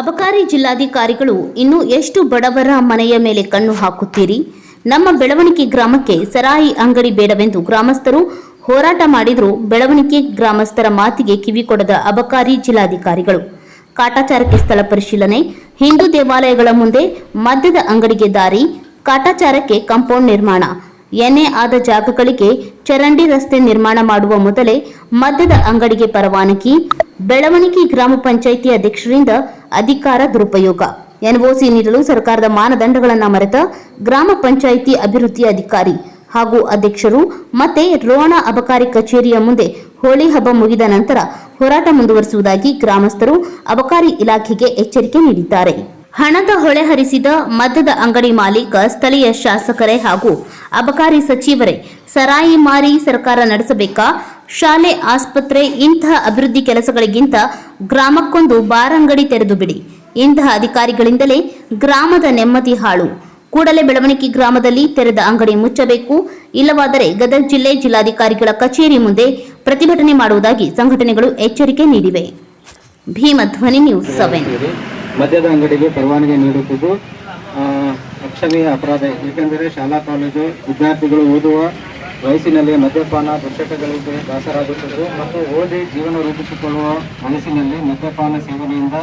ಅಬಕಾರಿ ಜಿಲ್ಲಾಧಿಕಾರಿಗಳು ಇನ್ನು ಎಷ್ಟು ಬಡವರ ಮನೆಯ ಮೇಲೆ ಕಣ್ಣು ಹಾಕುತ್ತೀರಿ? ನಮ್ಮ ಬೆಳವಣಿಗೆ ಗ್ರಾಮಕ್ಕೆ ಸರಾಯಿ ಅಂಗಡಿ ಬೇಡವೆಂದು ಗ್ರಾಮಸ್ಥರು ಹೋರಾಟ ಮಾಡಿದರೂ. ಬೆಳವಣಿಗೆ ಗ್ರಾಮಸ್ಥರ ಮಾತಿಗೆ ಕಿವಿಕೊಡದ ಅಬಕಾರಿ ಜಿಲ್ಲಾಧಿಕಾರಿಗಳು. ಕಾಟಾಚಾರಕ್ಕೆ ಸ್ಥಳ ಪರಿಶೀಲನೆ, ಹಿಂದೂ ದೇವಾಲಯಗಳ ಮುಂದೆ ಮದ್ಯದ ಅಂಗಡಿಗೆ ದಾರಿ, ಕಾಟಾಚಾರಕ್ಕೆ ಕಾಂಪೌಂಡ್ ನಿರ್ಮಾಣ ಎನ್ಎ ಆದ ಜಾಗಗಳಿಗೆ ಚರಂಡಿ ರಸ್ತೆ ನಿರ್ಮಾಣ ಮಾಡುವ ಮೊದಲೇ ಮದ್ಯದ ಅಂಗಡಿಗೆ ಪರವಾನಗಿ, ಬೆಳವಣಿಗೆ ಗ್ರಾಮ ಪಂಚಾಯಿತಿ ಅಧ್ಯಕ್ಷರಿಂದ ಅಧಿಕಾರ ದುರುಪಯೋಗ. ಎನ್ಒಸಿ ನೀಡಲು ಸರ್ಕಾರದ ಮಾನದಂಡಗಳನ್ನು ಮರೆತ ಗ್ರಾಮ ಪಂಚಾಯಿತಿ ಅಭಿವೃದ್ಧಿ ಅಧಿಕಾರಿ ಹಾಗೂ ಅಧ್ಯಕ್ಷರು ಮತ್ತೆ ರೋಣ ಅಬಕಾರಿ ಕಚೇರಿಯ ಮುಂದೆ ಹೋಳಿ ಹಬ್ಬ ಮುಗಿದ ನಂತರ ಹೋರಾಟ ಮುಂದುವರಿಸುವುದಾಗಿ ಗ್ರಾಮಸ್ಥರು ಅಬಕಾರಿ ಇಲಾಖೆಗೆ ಎಚ್ಚರಿಕೆ ನೀಡಿದ್ದಾರೆ. ಹಣದ ಹೊಳೆ ಹರಿಸಿದ ಮದ್ಯದ ಅಂಗಡಿ ಮಾಲೀಕ ಸ್ಥಳೀಯ ಶಾಸಕರೇ ಹಾಗೂ ಅಬಕಾರಿ ಸಚಿವರೇ ಸರಾಯಿ ಮಾರಿ ಸರ್ಕಾರ ನಡೆಸಬೇಕಾ? ಶಾಲೆ, ಆಸ್ಪತ್ರೆ, ಇಂತಹ ಅಭಿವೃದ್ಧಿ ಕೆಲಸಗಳಿಗಿಂತ ಗ್ರಾಮಕ್ಕೊಂದು ಬಾರಂಗಡಿ ತೆರೆದು ಬಿಡಿ. ಇಂತಹ ಅಧಿಕಾರಿಗಳಿಂದಲೇ ಗ್ರಾಮದ ನೆಮ್ಮದಿ ಹಾಳು. ಕೂಡಲೇ ಬೆಳವಣಿಗೆ ಗ್ರಾಮದಲ್ಲಿ ತೆರೆದ ಅಂಗಡಿ ಮುಚ್ಚಬೇಕು. ಇಲ್ಲವಾದರೆ ಗದಗ ಜಿಲ್ಲೆ ಜಿಲ್ಲಾಧಿಕಾರಿಗಳ ಕಚೇರಿ ಮುಂದೆ ಪ್ರತಿಭಟನೆ ಮಾಡುವುದಾಗಿ ಸಂಘಟನೆಗಳು ಎಚ್ಚರಿಕೆ ನೀಡಿವೆ. Bhimadhwani news seven. ಮದ್ಯದ ಅಂಗಡಿಗೆ ಪರವಾನಗಿ ನೀಡುತ್ತಿದ್ದು ಅಕ್ಷಮೀಯ ಅಪರಾಧ. ಏಕೆಂದರೆ ಶಾಲಾ, ಕಾಲೇಜು ವಿದ್ಯಾರ್ಥಿಗಳು ಓದುವ ವಯಸ್ಸಿನಲ್ಲಿ ಮದ್ಯಪಾನ ದುಶ್ಚಟಗಳಿಗೆ ದಾಸರಾಗುತ್ತಿದ್ದು ಮತ್ತು ಓದಿ ಜೀವನ ರೂಪಿಸಿಕೊಳ್ಳುವ ವಯಸ್ಸಿನಲ್ಲಿ ಮದ್ಯಪಾನ ಸೇವನೆಯಿಂದ